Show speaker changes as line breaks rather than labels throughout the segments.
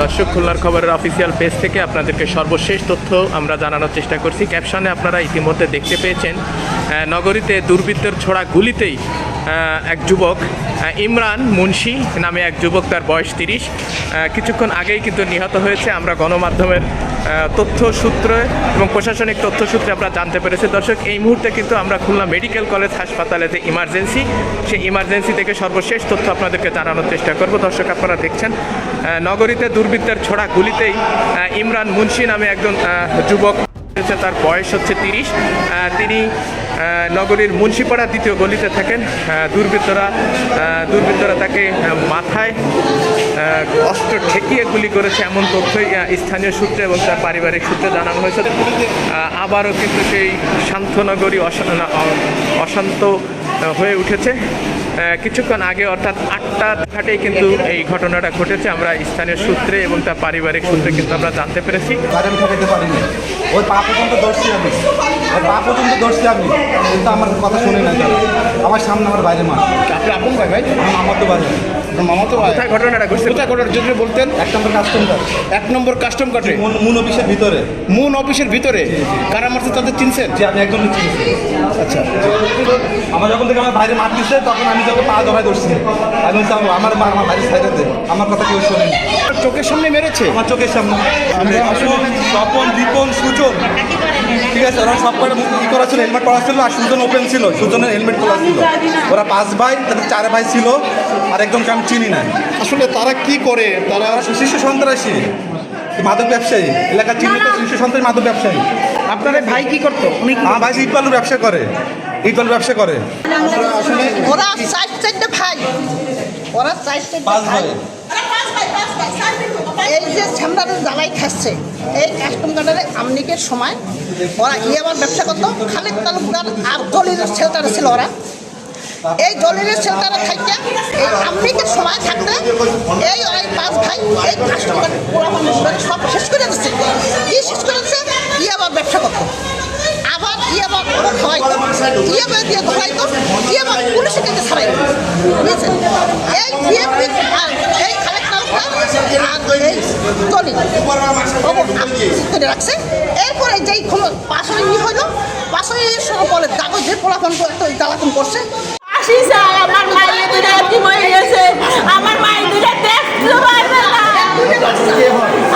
দর্শক, খুলনার খবরের অফিসিয়াল পেজ থেকে আপনাদেরকে সর্বশেষ তথ্য আমরা জানানোর চেষ্টা করছি। ক্যাপশনে আপনারা ইতিমধ্যে দেখতে পেয়েছেন। নগরীতে দুর্বৃত্তের ছোড়া গুলিতেই এক যুবক ইমরান মুন্সি নামে এক যুবক, তার বয়স তিরিশ। কিছুক্ষণ আগেই কিন্তু নিহত হয়েছে। আমরা গণমাধ্যমের তথ্য সূত্রে এবং প্রশাসনিক তথ্য সূত্রে আমরা জানতে পেরেছি। দর্শক, এই মুহূর্তে কিন্তু আমরা খুলনা মেডিকেল কলেজ হাসপাতালে যে ইমার্জেন্সি। সেই ইমার্জেন্সি থেকে সর্বশেষ তথ্য আপনাদেরকে জানানোর চেষ্টা করব। দর্শক, আপনারা দেখছেন নগরীতে দুর্বৃত্তের ছোড়া গুলিতেই ইমরান মুন্সি নামে একজন যুবক, তার বয়স হচ্ছে তিরিশ। তিনি নগরীর মুন্সিপাড়া দ্বিতীয় গলিতে থাকেন দুর্বৃত্তরা দুর্বৃত্তরা তাকে মাথায় অস্ত্র ঠেকিয়ে গুলি করেছে এমন তথ্যই স্থানীয় সূত্রে এবং তার পারিবারিক সূত্রে জানানো হয়েছে। আবারও কিন্তু সেই শান্তনগরী অশান্ত হয়ে উঠেছে। কিছুক্ষণ আগে অর্থাৎ আটটা ঘাটেই কিন্তু এই ঘটনাটা ঘটেছে। আমরা স্থানীয় সূত্রে এবং তার পারিবারিক সূত্রে কিন্তু আমরা জানতে পেরেছি।
আমি ঠেকাইতে পারিনি। ওই পা পর্যন্ত দর্শি আমি। ওই পা পর্যন্ত দর্শি আমি। কিন্তু আমার কথা শুনে না তারা। আমার সামনে আমার বাইরে মা।
আপনার আপন ভাই ভাই?
আমার
কোথায় ঘটনাটা ঘটছে?
কোথায় বলতেন?
এক নম্বর
এক নম্বর কাস্টম কাটে
মুন অফিসের ভিতরে।
মুন অফিসের ভিতরে? কারা মারছে তাদের চিনছেন?
যে আমি একজন চিনছি।
আচ্ছা।
আমার যখন থেকে আমার বাইরে মার দিচ্ছে তখন আমি যখন পা ধরায় ধরছি আমি বলছি আমার- মা আমার বাইরে সাইডে দে আমার কথা কেউ শোনেনি
চোখের সামনে মেরেছে
আমার চোখের সামনে আসলে স্বপন দীপন সুজন ঠিক আছে ওরা সব কটা ই করা ছিল হেলমেট পরা ছিল আর সুজন ওপেন ছিল সুজনের হেলমেট খোলা ছিল ওরা পাঁচ ভাই তাদের চার ভাই ছিল আর একজনকে আমি চিনি না
আসলে তারা কি করে তারা
ওরা শিশু সন্ত্রাসী মাদক ব্যবসায়ী এলাকার চিহ্নিত শিশু সন্ত্রাসী মাদক ব্যবসায়ী
আপনার ভাই কি করতো
আমার ভাই ইট ব্যবসা করে ইট বালুর ব্যবসা করে
আসলে
ওরা চার চারটে ভাই। ওরা চার চারটে ভাই এই যে ঝামদারের জ্বালাই খাচ্ছে এই কাস্টম গার্ডারে আমনিকের সময় ওরা ইয়াবার ব্যবসা করতো খালিদ তালুকদার আর দলিলের ছেলেটারা ছিল ওরা। এই দলিলের ছেলেটারা থাকতে এই আমনিকের সময় থাকতে এই ওই পাঁচ ভাই এই কাস্টম গার্ড সব শেষ করে দিচ্ছে শেষ করে দিচ্ছে। ইয়াবার দিয়ে ধরাইতো ইয়াবার পুলিশের কাছে ছাড়াইতো বুঝেছেন? এই বিএমপি আর এই করে রাখছে। এরপরে যেই পাশে ই হলো পাশে সময় পরে কাগজে পোলাপন করতে জ্বালাতন করছে।
আসিছে আমার মায়ের দুটা কি হয়ে গেছে আমার মায়ের দুটা দেখতে পারবে না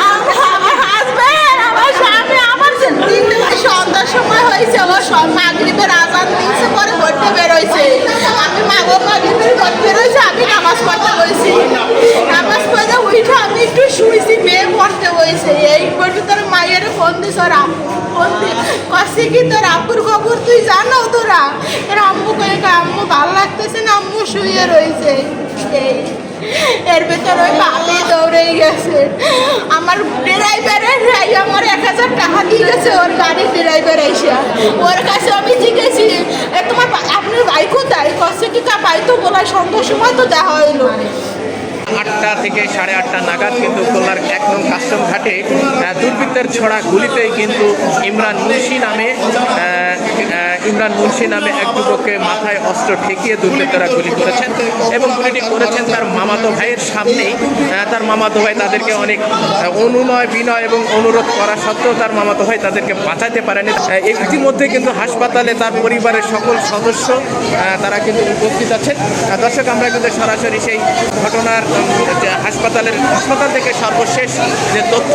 আমার- আমার হাজবেন্ড আমার স্বামী আমার যে তিনটে মাস সন্ধ্যার সময় হয়েছে ও সব মাগরিবের আজান দিয়েছে পরে ঘরতে বেরোইছে আমি মা ও মাগরিবের ঘর বেরোইছে আমি নামাজ পড়তে বলছি নামাজ পড়তে উঠে আমি একটু শুয়েছি মেয়ে পড়তে বলছে এই পর্যন্ত তোর মায়ের ফোন দিস ওর দি কষে কি তোর আব্বুর খবর? তুই জানো তোরা? তোর আম্মু কয়ে আম্মু ভালো লাগতেছে না? আম্মু শুয়ে রয়েছে। এই এর ভেতর ওই বাপে দৌড়ে গেছে। আমার ড্রাইভারের আমার এক হাজার টাকা দিয়ে গেছে ওর গাড়ির ড্রাইভার এসে। ওর কাছে আমি জিজ্ঞেসি "এ, তোমার আপনার ভাই কোথায়? কষে কি তা ভাই তো বলার সন্ধ্যার সময় তো দেখা হইল।
থেকে সাড়ে আটটা নাগাদ কিন্তু খুলনার এক নং কাস্টম ঘাটে দুর্বৃত্তের ছড়া গুলিতেই কিন্তু ইমরান মুন্সি নামে মুন্সি নামে এক যুবককে মাথায় অস্ত্র ঠেকিয়ে দুর্বৃত্তরা গুলি করেছেন এবং গুলিটি করেছেন তার মামাতো ভাইয়ের সামনেই। তার মামাতো ভাই তাদেরকে অনেক অনুনয় বিনয় এবং অনুরোধ করা সত্ত্বেও তার মামাতো ভাই তাদেরকে বাঁচাতে পারেনি। ইতিমধ্যে কিন্তু হাসপাতালে তার পরিবারের সকল সদস্য তারা কিন্তু উপস্থিত আছেন। দর্শক আমরা কিন্তু সরাসরি সেই ঘটনার হাসপাতালের হাসপাতাল থেকে সর্বশেষ যে তথ্য